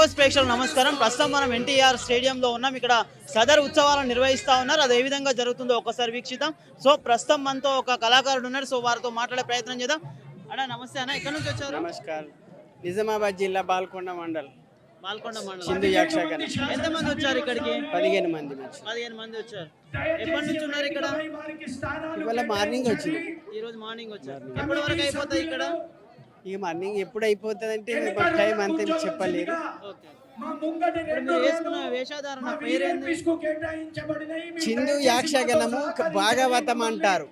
ప్రేక్షకులు నమస్కారం. ప్రస్తుతం మనం ఎన్టీఆర్ స్టేడియంలో ఉన్నాం. ఇక్కడ సదర్ ఉత్సవాలను నిర్వహిస్తా ఉన్నారు. అది ఏ విధంగా జరుగుతుందో ఒకసారి వీక్షిద్దాం. సో ప్రస్తుతం మనతో ఒక కళాకారుడు ఉన్నారు సో వారితో మాట్లాడే ప్రయత్నం చేద్దాం. అన్న నమస్తే అన్న. ఎక్కడి నుంచి వచ్చారు? నమస్కారం. నిజామాబాద్ జిల్లా బాల్కొండ మండల్. బాల్కొండ మండలం. ఎంతమంది వచ్చారు ఇక్కడికి? పదిహేను మంది పదిహేను మంది వచ్చారు. ఎప్పటి నుంచి ఉన్నారు ఇక్కడ? ఇవాళ మార్నింగ్ వచ్చింది. ఈ రోజు మార్నింగ్ వచ్చారు. ఎప్పటి వరకు అయిపోతాయి ఇక్కడ? ఇక మార్నింగ్ ఎప్పుడు అయిపోతుంది అంటే టైం అంతే చెప్పలేరు పేరేంది? చిందు యాక్షగణము భాగవతం అంటారు.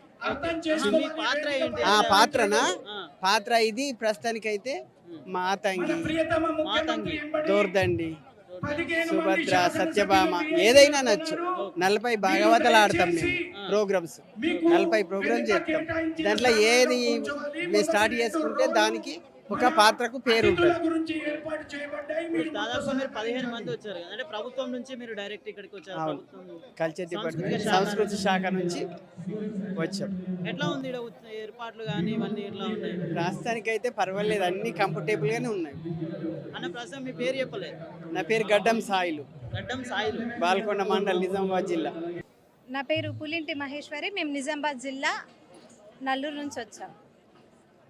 మీ పాత్ర ఏంటి? ఆ పాత్రనా? పాత్ర ఇది ప్రస్తుతానికైతే మాతంగి. మాతంగి. దోర్దండి. సుభద్ర సత్యభామ ఏదైనా నచ్చు. నలభై భాగవతాలు ఆడతాం మేము ప్రోగ్రామ్స్. నలభై ప్రోగ్రామ్స్ చేస్తాం. దాంట్లో ఏది మేము స్టార్ట్ చేసుకుంటే దానికి ఒక పాత్రకు పేరు ఉంటుంది. దాదాపు మీరు పదిహేను మంది వచ్చారు కదా. అంటే ప్రభుత్వం నుంచి మీరు డైరెక్ట్ ఇక్కడికి వచ్చారు. అవును. ప్రభుత్వం కల్చర్ డిపార్ట్మెంట్ శాఖ సంస్కృతి శాఖ నుంచి వచ్చాం. ఎట్లా ఉంది ఏర్పాట్లు కానీ ఇవన్నీ ఎట్లా ఉన్నాయి? ప్రస్తుతానికైతే పర్వాలేదు. అన్ని కంఫర్టబుల్ గానే ఉన్నాయి. అన్న ప్రస్తుతం మీ పేరు చెప్పలేదు. నా పేరు గడ్డం సాయిలు. గడ్డం సాయిలు. బాల్కొండ మండల్ నిజామాబాద్ జిల్లా. నా పేరు పులింటి మహేశ్వరి. మేము నిజామాబాద్ జిల్లా నల్లూరు నుంచి వచ్చాం.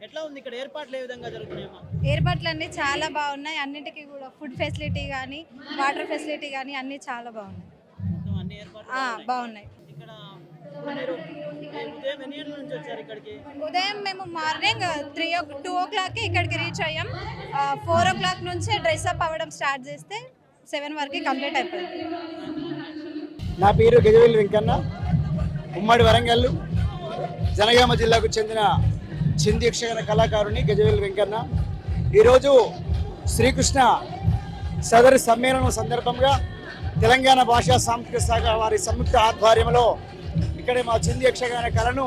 ఎట్లా ఉంది ఇక్కడ ఏర్పాట్లు ఏ విధంగా జరుగుతున్నాయమ్మా? ఏర్పాట్లు అన్నీ చాలా బాగున్నాయి. అన్నింటికి కూడా ఫుడ్ ఫెసిలిటీ కానీ వాటర్ ఫెసిలిటీ కానీ అన్నీ చాలా బాగున్నాయి. మొత్తం అన్ని ఏర్పాట్లు ఆ, బాగున్నాయి. ఇక్కడ మీరు ఉదయం ఎన్ని గంటల నుంచి వచ్చారు ఇక్కడికి? ఉదయం మేము morning three o two o క్లాక్కి ఇక్కడికి రీచ్ అయ్యాం. ఫోర్ ఓ క్లాక్ నుంచే డ్రెస్ అప్ అవ్వడం స్టార్ట్ చేస్తే సెవెన్ వరకు కంప్లీట్ అయిపోయింది. నా పేరు గజవేల్ వెంకన్న. ఉమ్మడి వరంగల్ జనగామ జిల్లాకు చెందిన చింది యక్షగాన కళాకారుని గజవేల్ వెంకన్న. ఈరోజు శ్రీకృష్ణ సదరి సమ్మేళనం సందర్భంగా తెలంగాణ భాషా సాంస్కృతిక శాఖ వారి సంయుక్త ఆధ్వర్యంలో ఇక్కడే మా చింది యక్షగాన కళను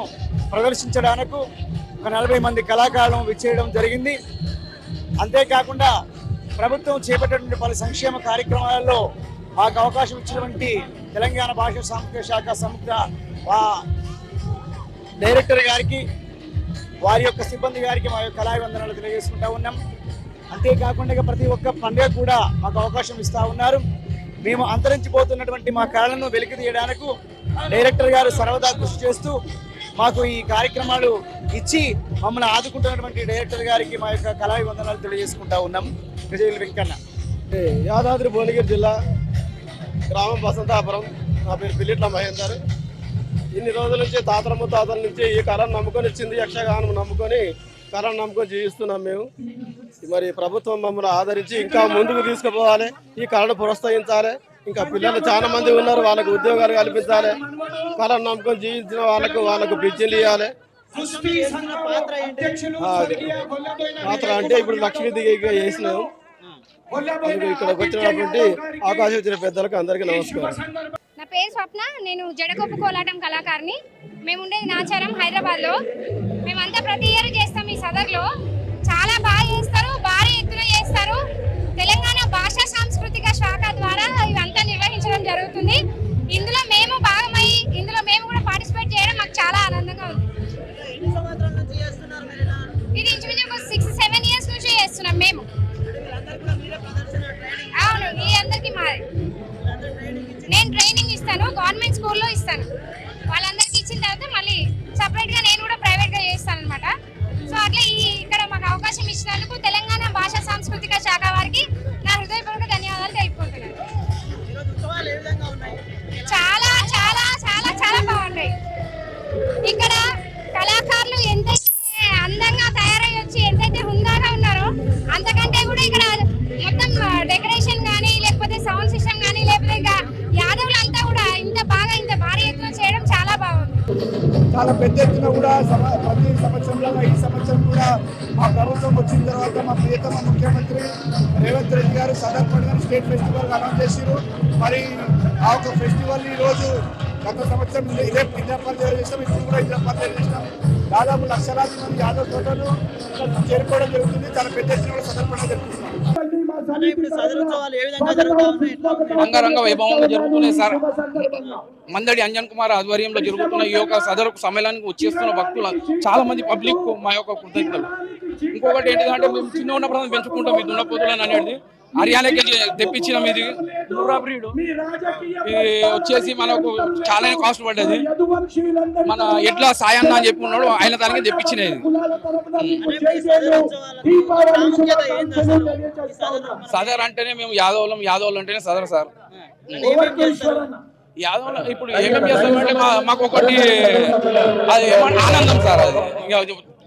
ప్రదర్శించడానికి ఒక నలభై మంది కళాకారులను విచ్చేయడం జరిగింది. అంతేకాకుండా ప్రభుత్వం చేపట్టినటువంటి పలు సంక్షేమ కార్యక్రమాలలో మాకు అవకాశం ఇచ్చినటువంటి తెలంగాణ భాష సాంస్కృతిక శాఖ సంయుక్త వా- డైరెక్టర్ గారికి వారి యొక్క సిబ్బంది గారికి మా యొక్క కళాభివందనాలు తెలియజేసుకుంటా ఉన్నాం. అంతేకాకుండా ప్రతి ఒక్క పండుగ కూడా మాకు అవకాశం ఇస్తూ ఉన్నారు. మేము అంతరించిపోతున్నటువంటి మా కళలను వెలికి తీయడానికి డైరెక్టర్ గారు సర్వదా కృషి చేస్తూ మాకు ఈ కార్యక్రమాలు ఇచ్చి మమ్మల్ని ఆదుకుంటున్నటువంటి డైరెక్టర్ గారికి మా యొక్క కళాభివందనాలు తెలియజేసుకుంటా ఉన్నాం. విజయలు వెంకన్న. యాదాద్రి భువనగిరి జిల్లా గ్రామం వసంతాపురం. నా పేరు పిల్లిట్ల మహేందర్. ఇన్ని రోజుల నుంచి తాతల ముత్తాతల నుంచి ఈ కళను నమ్ముకొని ఇచ్చింది యక్షగానం నమ్ముకొని కళను నమ్ముకొని జీవిస్తున్నాం మేము. మరి ప్రభుత్వం మమ్మల్ని ఆదరించి ఇంకా ముందుకు తీసుకుపోవాలి. ఈ కళను ప్రోత్సహించాలి. ఇంకా పిల్లలు చాలా మంది ఉన్నారు. వాళ్ళకు ఉద్యోగాలు కల్పించాలి. కళను నమ్ముకొని జీవించిన వాళ్ళకు వాళ్ళకు బిజ్జలు ఇవ్వాలి. పాత్ర అంటే ఇప్పుడు లక్ష్మీ దిగి చేసినాము ఇక్కడ వచ్చినటువంటి అవకాశం ఇచ్చిన పెద్దలకు అందరికీ నమస్కారం. పేరు స్వప్న. నేను జడకొప్పు కోలాటం కళాకారిని మేము ఉండేది నాచారం హైదరాబాద్లో. మేమంతా ప్రతి ఇయర్ చేస్తాం ఈ సదర్లో. చాలా చాలా పెద్ద ఎత్తున కూడా ప్రతి సంవత్సరంలో ఈ సంవత్సరం కూడా మా ప్రభుత్వం వచ్చిన తర్వాత మా ప్రియతమ ముఖ్యమంత్రి రేవంత్ రెడ్డి గారు సదర్ స్టేట్ ఫెస్టివల్ అనౌన్స్ చేశారు మరి ఆ ఒక ఫెస్టివల్ ఈరోజు రోజు గత సంవత్సరం ఇదే ఇదే ఇంద్రపల్లి చేసాం ఇప్పుడు కూడా ఇంద్రపల్లి చేసినాం. దాదాపు లక్షలాది మంది యాదవ్ తోటలు చేరుకోవడం జరుగుతుంది. చాలా పెద్ద ఎత్తున కూడా సదర్ జరుగుతుంది. అంగరంగ వైభవంగా జరుగుతున్నాయి సార్. మందడి అంజన్ కుమార్ ఆధ్వర్యంలో జరుగుతున్న ఈ యొక్క సదరు సమ్మేళనానికి వచ్చేస్తున్న భక్తులు చాలా మంది పబ్లిక్ మా యొక్క కృతజ్ఞతలు. ఇంకొకటి ఏంటంటే మేము చిన్న ఉన్నప్పుడు పెంచుకుంటాం ఈ దున్నపోతులను అనేది. హర్యానాకి తెప్పించినాం ఇది నూరా బ్రీడ్ ఇది వచ్చేసి మనకు చాలా కాస్ట్ పడ్డది. మన ఎట్లా సాయన్న అని చెప్పి ఉన్నాడు ఆయన దానికి తెప్పించినది. సదరు అంటేనే మేము యాదవులం యాదవులు అంటేనే సదర్ సార్? యాదవులు ఇప్పుడు ఏమేమి చేస్తామంటే మా- మాకు ఒకటి అది ఏమంటే ఆనందం సార్ అది. ఇంకా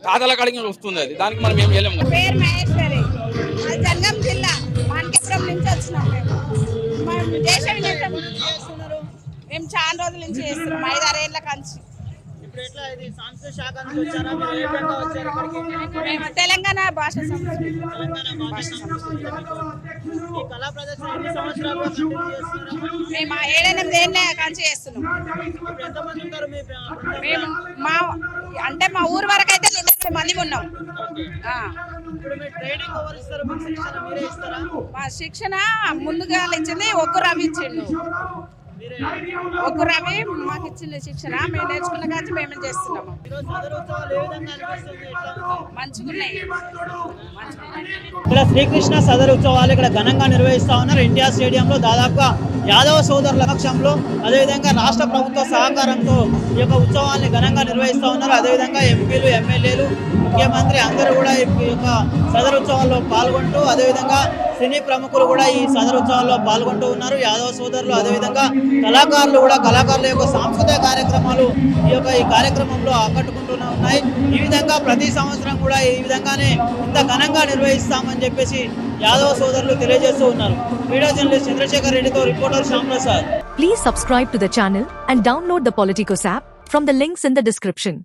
తాతల కాడికి వస్తుంది అది. దానికి మనం ఏం చేయలేము. దేశ చేస్తున్నారు మేము చాలా రోజుల నుంచి చేస్తున్నాం. ఐదారేళ్ళ కంచి. మేము తెలంగాణ భాష మేము ఏడెనిమిది ఏళ్ళ కంచి చేస్తున్నాం? మేము మా అంటే మా ఊరు వరకు అయితే నూట మంది ఉన్నాం మా శిక్షణ ముందుగా ఇచ్చింది ఒక్క రవి ఇచ్చిండు. మీరే మాకు ఇచ్చిన శిక్షణ మేము నేర్చుకున్న కాంచి పేమెంట్ చేస్తున్నాము. మంచిగున్నాయి. ఇక్కడ శ్రీకృష్ణ సదర్ ఉత్సవాలు ఇక్కడ ఘనంగా నిర్వహిస్తా ఉన్నారు. ఇండియా స్టేడియంలో దాదాపుగా యాదవ సోదరుల లక్ష్యంలో అదేవిధంగా రాష్ట్ర ప్రభుత్వ సహకారంతో ఈ యొక్క ఉత్సవాల్ని ఘనంగా నిర్వహిస్తూ ఉన్నారు. అదేవిధంగా ఎంపీలు ఎమ్మెల్యేలు ముఖ్యమంత్రి అందరూ కూడా ఈ యొక్క సదర్ ఉత్సవాల్లో పాల్గొంటూ అదేవిధంగా సినీ ప్రముఖులు కూడా ఈ సదర్ ఉత్సవాల్లో పాల్గొంటూ ఉన్నారు. యాదవ సోదరులు అదేవిధంగా కళాకారులు కూడా కళాకారుల యొక్క సాంస్కృతిక కార్యక్రమాలు ఈ యొక్క ఈ కార్యక్రమంలో ఆకట్టుకుంటూనే ఉన్నాయి. ఈ విధంగా ప్రతి సంవత్సరం కూడా ఈ విధంగానే ఇంత ఘనంగా నిర్వహిస్తామని చెప్పేసి యాదవ సోదరులు తెలియజేస్తూ ఉన్నారు. వీడియో జర్నలిస్ట్ చంద్రశేఖర్ రెడ్డితో reporter Shyam Prasad please subscribe to the channel and download the Politicos app from the links in the description